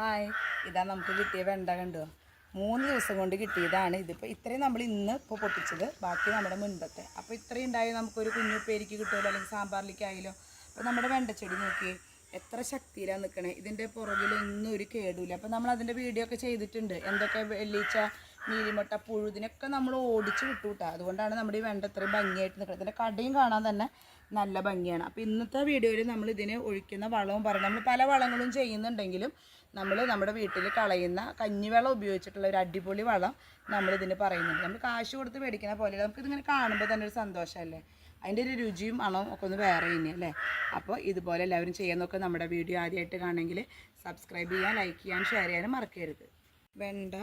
Hi. ഇതാ നമുക്ക് കിട്ടിയ വെണ്ട കണ്ടോ? മൂന്ന് ദിവസം കൊണ്ട് കിട്ടിയതാണ്. ഇതിപ്പോൾ ഇത്രയും നമ്മൾ ഇന്ന് ഇപ്പോൾ പൊട്ടിച്ചത്. ബാക്കി നമ്മുടെ മുൻപത്തെ. അപ്പോൾ ഇത്രയും ഉണ്ടായി നമുക്കൊരു കുഞ്ഞുപ്പേരിക്ക് കിട്ടുമല്ലോ? അല്ലെങ്കിൽ സാമ്പാറിലേക്കായാലോ? അപ്പോൾ നമ്മുടെ വെണ്ടച്ചെടി നോക്കി. എത്ര ശക്തിയിലാണ് നിൽക്കണേ ഇതിന്റെ പുറകിലൊന്നും ഒരു കേടുമില്ല അപ്പോൾ നമ്മൾ അതിന്റെ വീഡിയോ ഒക്കെ ചെയ്തിട്ടുണ്ട്. എന്തൊക്കെ വെള്ളീച്ച നീലിമുട്ട പുഴു ഇതിനൊക്കെ നമ്മൾ ഓടിച്ച് വിട്ടു കേട്ടോ അതുകൊണ്ടാണ് നമ്മുടെ ഈ വെണ്ട ഇത്രയും ഭംഗിയായിട്ട് നിൽക്കുന്നത് ഇതിന്റെ കടയും കാണാൻ തന്നെ നല്ല ഭംഗിയാണ്. അപ്പോൾ ഇന്നത്തെ വീഡിയോയിൽ നമ്മൾ ഇതിന് ഒഴിക്കുന്ന വളവും പറയും നമ്മൾ പല വളങ്ങളും ചെയ്യുന്നുണ്ടെങ്കിലും നമ്മൾ നമ്മുടെ വീട്ടിൽ കളയുന്ന കഞ്ഞിവെള്ളം ഉപയോഗിച്ചിട്ടുള്ള ഒരു അടിപൊളി വളം നമ്മളിതിന് പറയുന്നുണ്ട്. നമ്മൾ കാശ് കൊടുത്ത് മേടിക്കുന്ന പോലെ നമുക്കിതിങ്ങനെ കാണുമ്പോൾ തന്നെ ഒരു സന്തോഷമല്ലേ അതിന്റെ ഒരു രുചിയും മണവും ഒക്കെ ഒന്ന് വേറെ തന്നെയല്ലേ അപ്പോൾ ഇതുപോലെ എല്ലാവരും ചെയ്യാൻ നോക്കുക നമ്മുടെ വീഡിയോ ആദ്യമായിട്ട് കാണുമെങ്കിൽ സബ്സ്ക്രൈബ് ചെയ്യാൻ ലൈക്ക് ചെയ്യാൻ ഷെയർ ചെയ്യാനും മറക്കരുത്. വെണ്ട.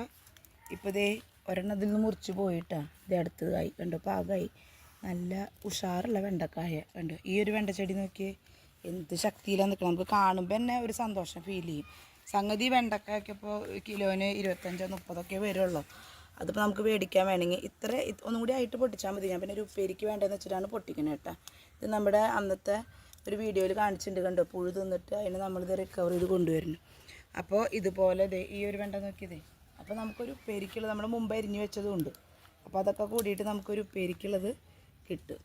ഇപ്പോൾ ദേ ഒരെണ്ണത്തിൽ നിന്ന് മുറിച്ച് പോയിട്ടാണ് ഇത് അടുത്തതായി. കണ്ടോ? പാകമായി നല്ല ഉഷാറുള്ള വെണ്ടക്കായ. കണ്ടോ? ഈ ഒരു വെണ്ടച്ചെടി നോക്കിയേ. എന്ത് ശക്തിയിലാണ് നിൽക്കണം നമുക്ക് കാണുമ്പോൾ തന്നെ ഒരു സന്തോഷം ഫീൽ ചെയ്യും. സംഗതി വെണ്ടക്കയൊക്കെ ഇപ്പോൾ കിലോന് ഇരുപത്തഞ്ചോ മുപ്പതൊക്കെ വരുള്ളൂ. അതിപ്പോൾ നമുക്ക് മേടിക്കാൻ വേണമെങ്കിൽ ഇത്ര ഇത് ഒന്നും കൂടി ആയിട്ട് പൊട്ടിച്ചാൽ മതി. ഞാൻ പിന്നെ ഒരു ഉപ്പേരിക്ക് വേണ്ടതെന്ന് വെച്ചിട്ടാണ് പൊട്ടിക്കുന്നത് കേട്ടോ. ഇത് നമ്മുടെ അന്നത്തെ ഒരു വീഡിയോയിൽ കാണിച്ചിട്ടുണ്ട് കണ്ടോ? പുഴു തിന്നിട്ട് അതിന് നമ്മളിത് റിക്കവർ ചെയ്ത് കൊണ്ടുവരുന്നു. അപ്പോൾ ഇതുപോലെ ദേ ഈ ഒരു വെണ്ട നോക്കിയതേ. അപ്പോൾ നമുക്കൊരു ഉപ്പേരിക്കുള്ളത് നമ്മൾ മുമ്പ് അരിഞ്ഞു വെച്ചതും ഉണ്ട് അപ്പോൾ അതൊക്കെ കൂടിയിട്ട് നമുക്കൊരു ഉപ്പേരിക്കുള്ളത് കിട്ടും.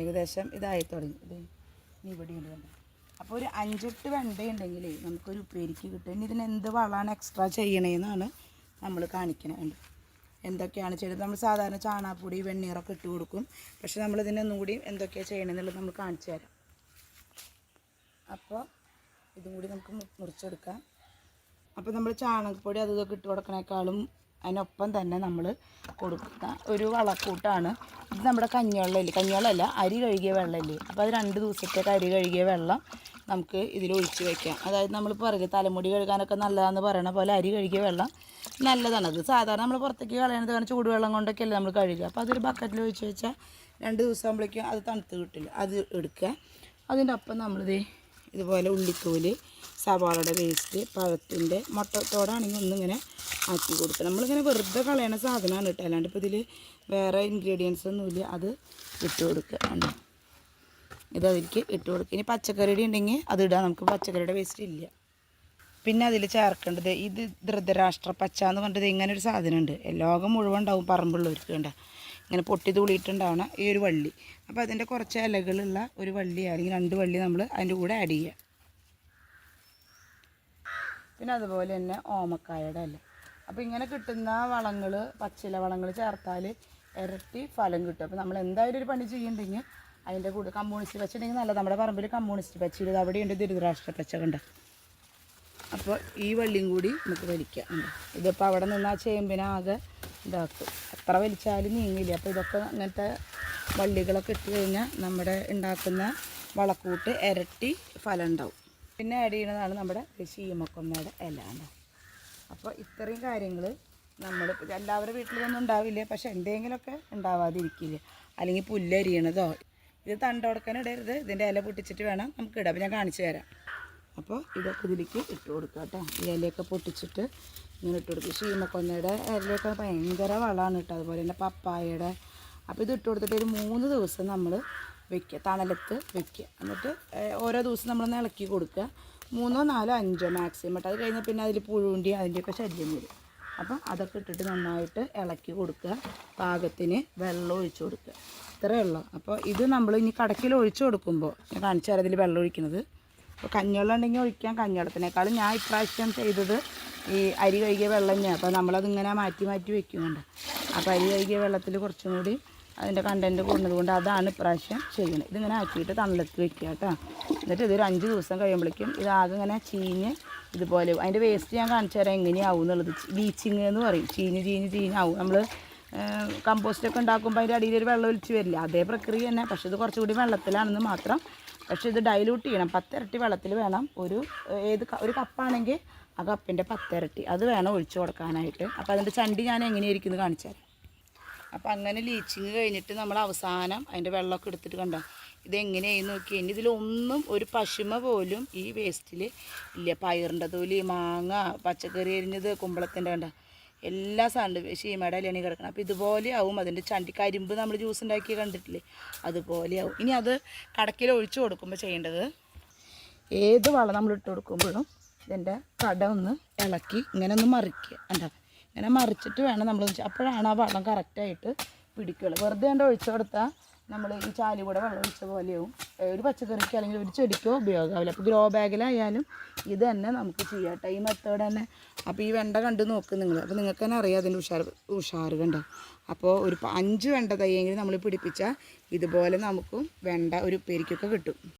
ഏകദേശം ഇതായി തുടങ്ങി. ഇത് ഇവിടെയുണ്ട് കണ്ടോ? അപ്പോൾ ഒരു അഞ്ചെട്ട് വെണ്ട ഉണ്ടെങ്കിൽ നമുക്കൊരു ഉപ്പേരിക്ക് കിട്ടും. ഇതിന് എന്ത് വളമാണ് എക്സ്ട്രാ ചെയ്യണേന്നാണ് നമ്മൾ കാണിക്കണത് എന്തൊക്കെയാണ് ചെയ്യുന്നത് നമ്മൾ സാധാരണ ചാണാപ്പൊടി വെണ്ണീറൊക്കെ ഇട്ട് കൊടുക്കും. പക്ഷെ നമ്മളിതിനൊന്നും കൂടി എന്തൊക്കെയാണ് ചെയ്യണമെന്നുള്ളത് നമ്മൾ കാണിച്ചു തരാം. അപ്പോൾ ഇതും കൂടി നമുക്ക് മുറിച്ചെടുക്കാം. അപ്പോൾ നമ്മൾ ചാണകപ്പൊടി അത് ഇതൊക്കെ ഇട്ട് കൊടുക്കണേക്കാളും അതിനൊപ്പം തന്നെ നമ്മൾ കൊടുക്കുന്ന ഒരു വളക്കൂട്ടാണ്. ഇത് നമ്മുടെ കഞ്ഞിവെള്ളമില്ലേ? കഞ്ഞിവെള്ളമല്ല അരി കഴുകിയ വെള്ളമില്ലേ? അപ്പോൾ അത് രണ്ട് ദിവസത്തേക്ക് അരി കഴുകിയ വെള്ളം നമുക്ക് ഇതിൽ ഒഴിച്ച് വെക്കാം. അതായത് നമ്മൾ പറയും തലമുടി കഴുകാനൊക്കെ നല്ലതാണെന്ന് പറയണ പോലെ അരി കഴുകിയ വെള്ളം നല്ലതാണ്. അത് സാധാരണ നമ്മൾ പുറത്തേക്ക് കളയണത് കാരണം ചൂടുവെള്ളം കൊണ്ടൊക്കെയല്ലേ നമ്മൾ കഴുകുക. അപ്പോൾ അതൊരു ബക്കറ്റിൽ ഒഴിച്ച് വെച്ചാൽ രണ്ട് ദിവസം ആകുമ്പോഴേക്കും അത് തണുത്ത് കിട്ടില്ല. അത് എടുക്കുക. അതിന്റെ അപ്പം നമ്മളിത് ഇതുപോലെ ഉള്ളിക്കോൽ സവാളയുടെ വേസ്റ്റ് പഴത്തിന്റെ മുട്ടത്തോടാണെങ്കിൽ ഒന്നിങ്ങനെ ആക്കി കൊടുക്കുക. നമ്മളിങ്ങനെ വെറുതെ കളയണ സാധനമാണ് കേട്ടോ. അല്ലാണ്ട് ഇപ്പോൾ ഇതിൽ വേറെ ഇൻഗ്രീഡിയൻസ് ഒന്നുമില്ല. അത് ഇട്ട് കൊടുക്കുക. ഇത് അതിലേക്ക് ഇട്ട് കൊടുക്കുക. ഇനി പച്ചക്കറിയുടെ ഉണ്ടെങ്കിൽ അത് ഇടാം. നമുക്ക് പച്ചക്കറിയുടെ വേസ്റ്റ് ഇല്ല. പിന്നെ അതിൽ ചേർക്കേണ്ടത് ഇത് ധൃതരാഷ്ട്ര പച്ച എന്ന് പറഞ്ഞത് ഇങ്ങനെ ഒരു സാധനമുണ്ട്. ലോകം മുഴുവൻ ഉണ്ടാവും പറമ്പുള്ളവർക്ക് കണ്ട. ഇങ്ങനെ പൊട്ടി തൂളിയിട്ടുണ്ടാവണ ഈ ഒരു വള്ളി. അപ്പോൾ അതിന്റെ കുറച്ച് ഇലകളുള്ള ഒരു വള്ളി അല്ലെങ്കിൽ രണ്ട് വള്ളി നമ്മൾ അതിന്റെ കൂടെ ആഡ് ചെയ്യുക. പിന്നെ അതുപോലെ തന്നെ ഓമക്കായയുടെ ഇല. അപ്പോൾ ഇങ്ങനെ കിട്ടുന്ന വളങ്ങൾ പച്ചില വളങ്ങൾ ചേർത്താൽ ഇരട്ടി ഫലം കിട്ടും. അപ്പോൾ നമ്മൾ എന്തായാലും ഒരു പണി ചെയ്യുന്നുണ്ടെങ്കിൽ അതിന്റെ കൂടെ കമ്മ്യൂണിസ്റ്റ് പച്ച ഉണ്ടെങ്കിൽ നല്ല നമ്മുടെ പറമ്പിൽ കമ്മ്യൂണിസ്റ്റ് പച്ച ഇത് അവിടെയുണ്ട് ദുരിതരാഷ്ട്ര പച്ച കണ്ട. അപ്പോൾ ഈ വള്ളിയും കൂടി നമുക്ക് വലിക്കാം. ഇതിപ്പോൾ അവിടെ നിന്ന് ആ ചേമ്പിനാകെ ഇതാക്കും. എത്ര വലിച്ചാലും നീങ്ങില്ല. അപ്പോൾ ഇതൊക്കെ അങ്ങനത്തെ വള്ളികളൊക്കെ ഇട്ട് കഴിഞ്ഞാൽ നമ്മുടെ ഉണ്ടാക്കുന്ന വളക്കൂട്ട് ഇരട്ടി ഫലം ഉണ്ടാവും. പിന്നെ ആഡ് ചെയ്യുന്നതാണ് നമ്മുടെ ശീമക്കൊന്നയുടെ ഇല അപ്പോൾ ഇത്രയും കാര്യങ്ങൾ നമ്മൾ എല്ലാവരുടെ വീട്ടിലൊന്നും ഉണ്ടാവില്ല. പക്ഷെ എന്തെങ്കിലുമൊക്കെ ഉണ്ടാവാതിരിക്കില്ല. അല്ലെങ്കിൽ പുല്ലരിയണതോ ഇത് തണ്ടോടക്കാൻ ഇടരുത് ഇതിന്റെ ഇല പൊട്ടിച്ചിട്ട് വേണം നമുക്ക് ഇടാം. ഞാൻ കാണിച്ചു തരാം. അപ്പോൾ ഇതൊക്കെ ഇതിലേക്ക് ഇട്ട് കൊടുക്കുക കേട്ടോ. ഈ ഇലയൊക്കെ പൊട്ടിച്ചിട്ട് ഇങ്ങനെ ഇട്ട് കൊടുക്കും. ശീമക്കൊന്നയുടെ ഇലയൊക്കെ ഭയങ്കര വളമാണ് കേട്ടോ. അതുപോലെ തന്നെ പപ്പായയുടെ. അപ്പോൾ ഇത് ഇട്ട് കൊടുത്തിട്ട് ഒരു മൂന്ന് ദിവസം നമ്മൾ വെക്കുക. തണലത്ത് വെക്കുക. എന്നിട്ട് ഓരോ ദിവസം നമ്മൾ ഇളക്കി കൊടുക്കുക. മൂന്നോ നാലോ അഞ്ചോ മാക്സിമം കേട്ടോ. അത് കഴിഞ്ഞാൽ പിന്നെ അതിൽ പുഴുവിന്റെ അതിന്റെയൊക്കെ ശല്യം വരും. അപ്പം അതൊക്കെ ഇട്ടിട്ട് നന്നായിട്ട് ഇളക്കി കൊടുക്കുക. പാകത്തിന് വെള്ളം ഒഴിച്ചു കൊടുക്കുക. ഇത്രയേ ഉള്ളൂ. അപ്പോൾ ഇത് നമ്മൾ ഇനി കടക്കിൽ ഒഴിച്ചു കൊടുക്കുമ്പോൾ ഞാൻ കാണിച്ചു തരാം ഇതിൽ വെള്ളം ഒഴിക്കുന്നത്. അപ്പോൾ കഞ്ഞിവെള്ളം ഉണ്ടെങ്കിൽ ഒഴിക്കാം കഞ്ഞിവെള്ളത്തിനേക്കാളും ഞാൻ ഇപ്രാവശ്യം ചെയ്തത് ഈ അരി കഴുകിയ വെള്ളം തന്നെയാണ് അപ്പോൾ നമ്മളതിങ്ങനെ മാറ്റി മാറ്റി വെക്കുന്നുണ്ട് അപ്പോൾ അരി കഴുകിയ വെള്ളത്തിൽ കുറച്ചും കൂടി അതിന്റെ കണ്ടന്റ് കൂടുന്നത് കൊണ്ട് അതാണ് ഇപ്രാവശ്യം ചെയ്യുന്നത്. ഇതിങ്ങനെ ആക്കിയിട്ട് തണലത്ത് വെക്കുക കേട്ടോ. എന്നിട്ട് ഇതൊരു അഞ്ച് ദിവസം കഴിയുമ്പോഴേക്കും ഇതാകെ ഇങ്ങനെ ചീഞ്ഞ് ഇതുപോലെ അതിന്റെ വേസ്റ്റ് ഞാൻ കാണിച്ചു തരാം എങ്ങനെയാവും എന്നുള്ളത്. ബീച്ചിങ് എന്ന് പറയും. ചീഞ്ഞ് ചീഞ്ഞ് ചീഞ്ഞാവും നമ്മൾ കമ്പോസ്റ്റൊക്കെ ഉണ്ടാക്കുമ്പോൾ അതിന്റെ അടിയിൽ ഒരു വെള്ളം ഒലിച്ച് വരില്ല. അതേ പ്രക്രിയ തന്നെ. പക്ഷേ ഇത് കുറച്ചുകൂടി വെള്ളത്തിലാണെന്ന് മാത്രം. പക്ഷേ ഇത് ഡൈലൂട്ട് ചെയ്യണം. പത്തിരട്ടി വെള്ളത്തിൽ വേണം ഒരു ഏത് ഒരു കപ്പാണെങ്കിൽ ആ കപ്പിന്റെ പത്തിരട്ടി. അത് വേണം ഒഴിച്ചു കൊടുക്കാനായിട്ട്. അപ്പോൾ അതിന്റെ ചണ്ടി ഞാൻ എങ്ങനെയായിരിക്കും എന്ന് കാണിച്ചു തരാം. അപ്പോൾ അങ്ങനെ ലീച്ചിങ് കഴിഞ്ഞിട്ട് നമ്മൾ അവസാനം അതിന്റെ വെള്ളമൊക്കെ എടുത്തിട്ട് കണ്ടോ? ഇതെങ്ങനെയായി നോക്കി. ഇനി ഇതിലൊന്നും ഒരു പശുമ പോലും ഈ വേസ്റ്റിൽ ഇല്ല. പയറിന്റെ തൊലി മാങ്ങ പച്ചക്കറി അരിഞ്ഞത് കുമ്പളത്തിന്റെ കണ്ട? എല്ലാ സാധനവും ഷീമയുടെ ഇലയാണ് കിടക്കണം. അപ്പോൾ ഇതുപോലെ ആവും അതിന്റെ ചണ്ടി കരിമ്പ് നമ്മൾ ജ്യൂസ് ഉണ്ടാക്കി കണ്ടിട്ടില്ലേ? അതുപോലെ ആവും. ഇനി അത് കടക്കിൽ ഒഴിച്ചു കൊടുക്കുമ്പോൾ ചെയ്യേണ്ടത് ഏത് വളം നമ്മൾ ഇട്ട് കൊടുക്കുമ്പോഴും ഇതിന്റെ കട ഒന്ന് ഇളക്കി ഇങ്ങനെ ഒന്ന് മറിക്കുക. എന്താ ഇങ്ങനെ മറിച്ചിട്ട് വേണം നമ്മൾ അപ്പോഴാണ് ആ വളം കറക്റ്റായിട്ട് പിടിക്കുള്ളൂ. വെറുതെ കണ്ട് ഒഴിച്ചു കൊടുത്താൽ നമ്മൾ ഈ ചാലി കൂടെ വെള്ളം ഒഴിച്ച പോലെയാവും. ഒരു പച്ചക്കറിക്ക് അല്ലെങ്കിൽ ഒരു ചെടിക്കോ ഉപയോഗമാവില്ല അപ്പോൾ ഗ്രോ ബാഗിലായാലും ഇത് തന്നെ നമുക്ക് ചെയ്യാം ഈ മെത്തേഡ് തന്നെ. അപ്പോൾ ഈ വെണ്ട കണ്ട് നോക്ക് നിങ്ങൾ അപ്പോൾ നിങ്ങൾക്ക് തന്നെ അറിയാം അതിന്റെ ഉഷാർ ഉഷാർ കണ്ടോ. അപ്പോൾ ഒരു അഞ്ച് വെണ്ട തയ്യെങ്കിലും നമ്മൾ പിടിപ്പിച്ചാൽ ഇതുപോലെ നമുക്കും വെണ്ട ഒരു ഉപ്പേരിക്കൊക്കെ കിട്ടും.